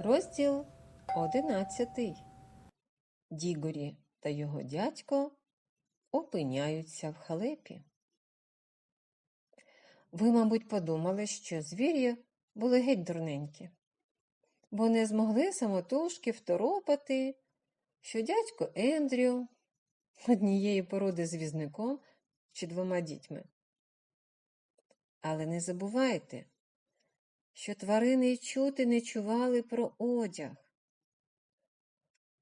Розділ одинадцятий. Дігорі та його дядько опиняються в халепі. Ви, мабуть, подумали, що звірі були геть дурненькі, бо не змогли самотужки второпати, що дядько Ендрю однієї породи з візником чи двома дітьми. Але не забувайте, що тварини й чути не чували про одяг.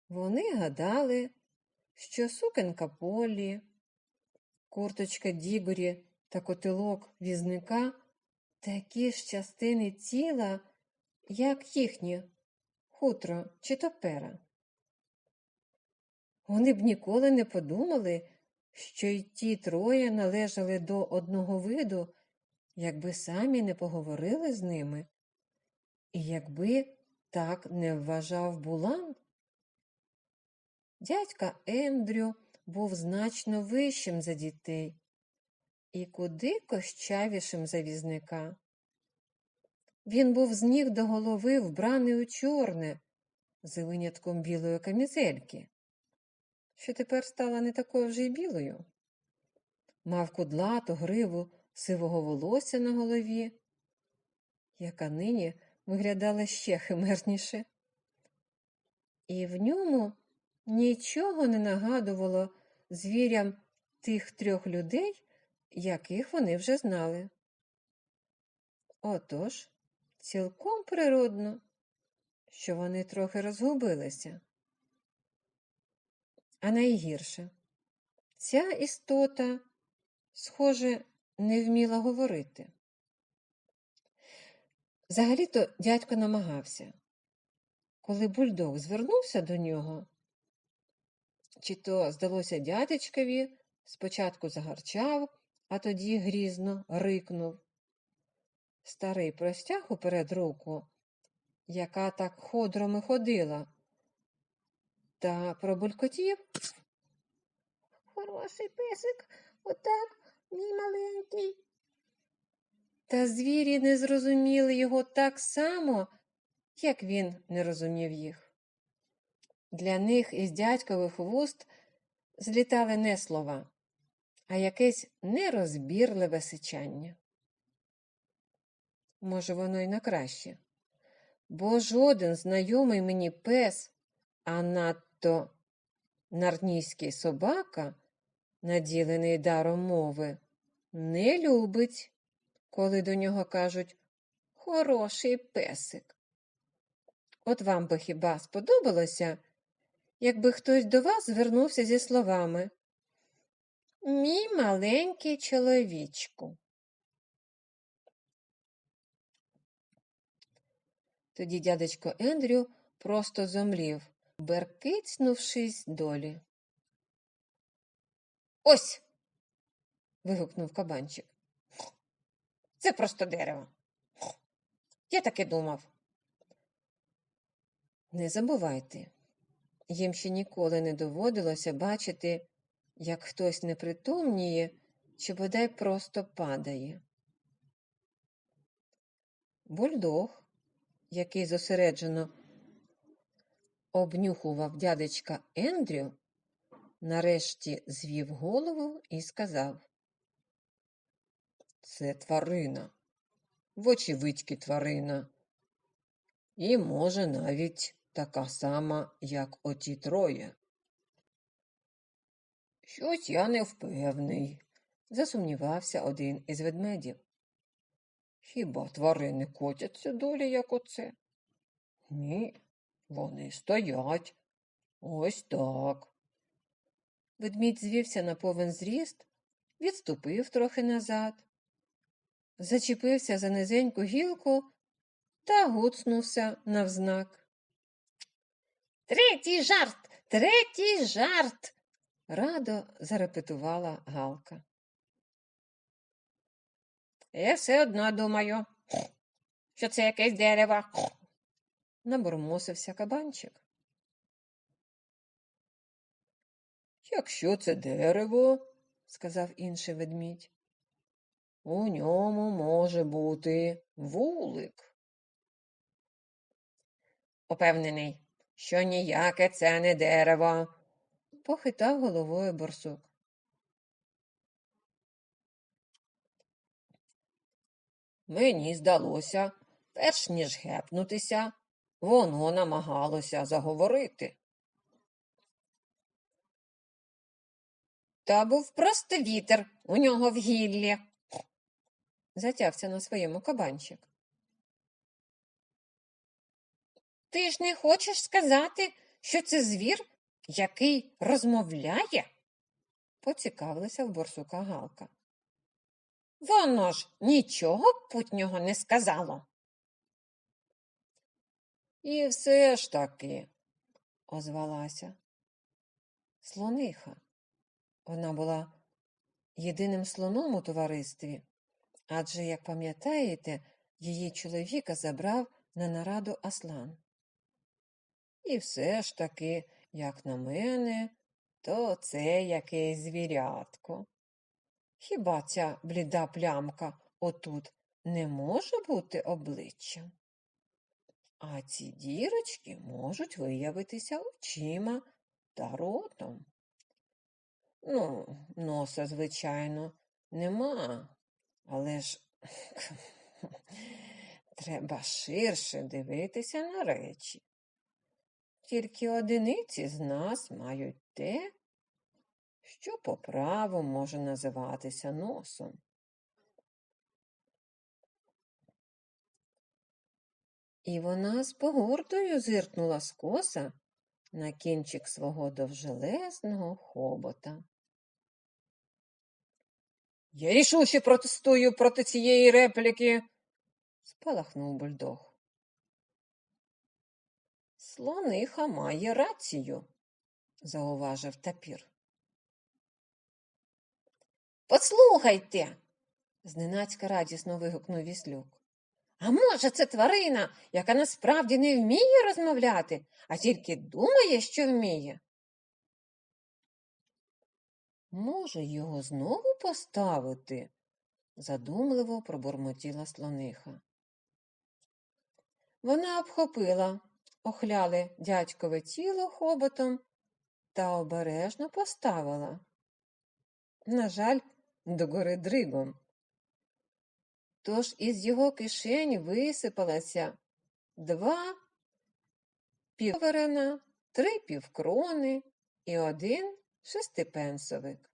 Вони гадали, що сукенка Полі, курточка Дігорі та котелок візника такі ж частини тіла, як їхнє хутро чи топера. Вони б ніколи не подумали, що й ті троє належали до одного виду, якби самі не поговорили з ними, і якби так не вважав Булан. Дядька Ендрю був значно вищим за дітей і куди кощавішим за візника. Він був з ніг до голови вбраний у чорне, з винятком білої камізельки, що тепер стала не такою вже й білою. Мав кудлату гриву сивого волосся на голові, яка нині виглядала ще химерніше. І в ньому нічого не нагадувало звірям тих трьох людей, яких вони вже знали. Отож, цілком природно, що вони трохи розгубилися. А найгірше, ця істота, схоже, не вміла говорити. Взагалі-то дядько намагався. Коли бульдог звернувся до нього, чи то здалося дядечкові, спочатку загарчав, а тоді грізно рикнув. Старий простяг уперед руку, яка так ходром ходила, та пробулькотів. Хороший песик, отак, мій маленький. Та звірі не зрозуміли його так само, як він не розумів їх. Для них із дядькових вуст злітали не слова, а якесь нерозбірливе сичання. Може, воно й на краще, бо жоден знайомий мені пес, а надто нарнійський собака, наділений даром мови, не любить коли до нього кажуть хороший песик. От вам би хіба сподобалося, якби хтось до вас звернувся зі словами Мій маленький чоловічку. Тоді дядечко Ендрю просто зомлів, беркицнувшись долі. Ось. вигукнув кабанчик. Це просто дерево. Я так і думав. Не забувайте, їм ще ніколи не доводилося бачити, як хтось непритомніє чи бодай просто падає. Бульдог, який зосереджено обнюхував дядечка Ендрю, нарешті звів голову і сказав це тварина, вочевидьки тварина. І, може, навіть така сама, як оті троє. Щось я не впевний, засумнівався один із ведмедів. Хіба тварини котяться долі, як оце? Ні, вони стоять. Ось так. Ведмідь звівся на повен зріст, відступив трохи назад, зачепився за низеньку гілку та гуцнувся навзнак. Третій жарт, третій жарт. Радо зарепетувала Галка. Я все одно думаю, що це якесь дерево. Набормосився кабанчик. Якщо це дерево, сказав інший ведмідь, у ньому може бути вулик. упевнений, що ніяке це не дерево. Похитав головою борсук. Мені здалося, перш ніж гепнутися, воно намагалося заговорити. Та був просто вітер у нього в гіллі. Затявся на своєму кабанчик. Ти ж не хочеш сказати, що це звір, який розмовляє? Поцікавилася в борсука Галка. Воно ж нічого путнього не сказало. І все ж таки, озвалася. Слониха. Вона була єдиним слоном у товаристві, адже, як пам'ятаєте, її чоловіка забрав на нараду Аслан. І все ж таки, як на мене, то це якесь звірятко. Хіба ця бліда плямка отут не може бути обличчям? А ці дірочки можуть виявитися очима та ротом. Ну, носа, звичайно, нема, але ж треба ширше дивитися на речі. Тільки одиниці з нас мають те, що по праву може називатися носом. І вона з погордою зиркнула скоса на кінчик свого довжелезного хобота. Я рішуче протестую проти цієї репліки. Спалахнув бульдог. Слониха має рацію, зауважив тапір. Послухайте, Зненацька радісно вигукнув віслюк. а може це тварина, яка насправді не вміє розмовляти, а тільки думає, що вміє? Може, його знову поставити? задумливо пробурмотіла слониха. Вона обхопила охляле дядькове тіло хоботом та обережно поставила. На жаль, догори дригом. Тож із його кишень висипалося два півверена, три півкрони і один шестипенсовик.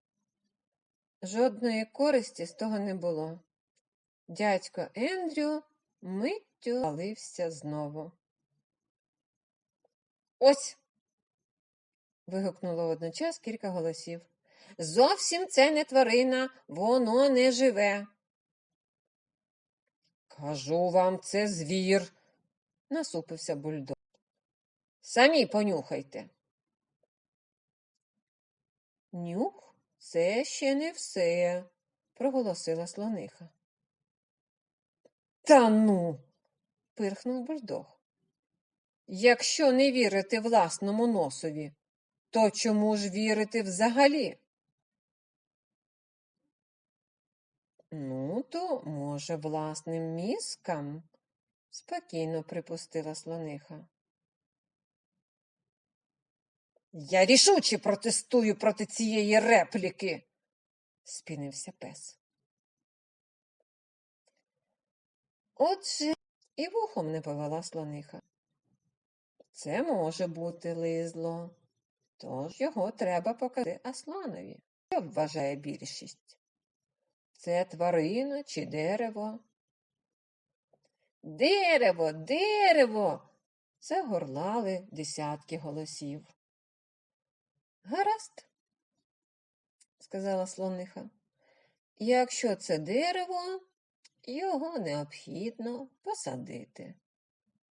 Жодної користі з того не було. Дядько Ендрю миттю залився знову. Ось, Вигукнуло водночас кілька голосів. зовсім це не тварина, воно не живе. Кажу вам, це звір, насупився бульдог. Самі понюхайте. Нюх, це ще не все, проголосила слониха. Та ну, пирхнув бульдог. Якщо не вірити власному носові, то чому ж вірити взагалі? Ну, то, може, власним мізкам, спокійно припустила слониха. Я рішуче протестую проти цієї репліки. спінився пес. Отже, і вухом не повела слониха. Це може бути лизло, тож його треба показати Асланові, що вважає більшість. Це тварина чи дерево? Дерево, дерево. загорлали десятки голосів. Гаразд, сказала слониха. Якщо це дерево, його необхідно посадити.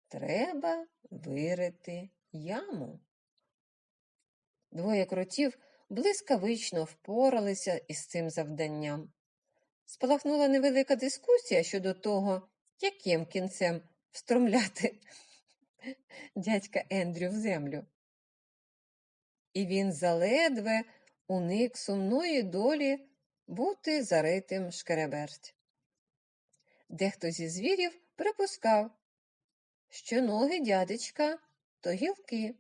Треба вирити яму. Двоє кротів блискавично впоралися із цим завданням. Спалахнула невелика дискусія щодо того, яким кінцем встромляти дядька Ендрю в землю. І він заледве уник сумної долі бути заритим шкереберть. Дехто зі звірів припускав, що ноги дядечка то гілки.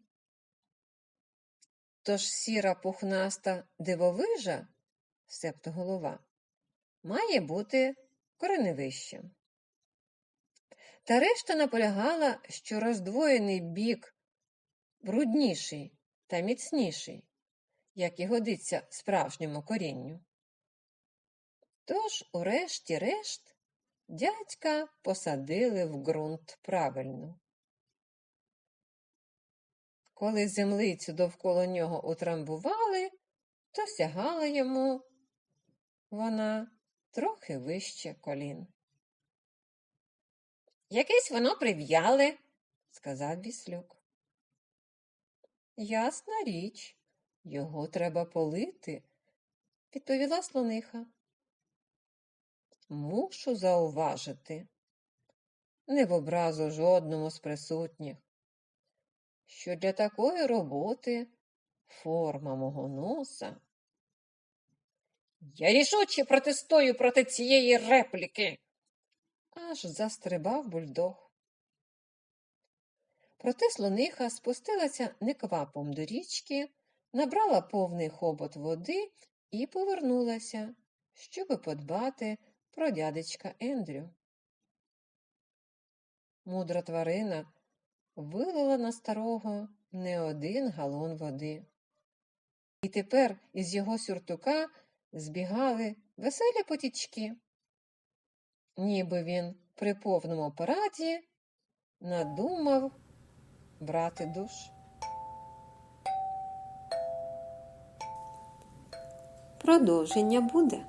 Тож сіра пухнаста дивовижа, себто голова, має бути кореневищем. Та решта наполягала, що роздвоєний бік брудніший та міцніший, як і годиться справжньому корінню. Тож, урешті-решт, дядька посадили в ґрунт правильно. Коли землицю довкола нього утрамбували, то сягала йому вона трохи вище колін. Якесь воно прив'яле. сказав Віслюк. Ясна річ, його треба полити, відповіла слониха. Мушу зауважити, не в образу жодному з присутніх, що для такої роботи форма мого носа Я рішуче протестую проти цієї репліки. аж застрибав бульдог. Проте слониха спустилася неквапом до річки, набрала повний хобот води і повернулася, щоби подбати про дядечка Ендрю. Мудра тварина вилила на старого не один галон води. І тепер із його сюртука збігали веселі потічки. Ніби він при повному параді надумав брати душ. Продовження буде.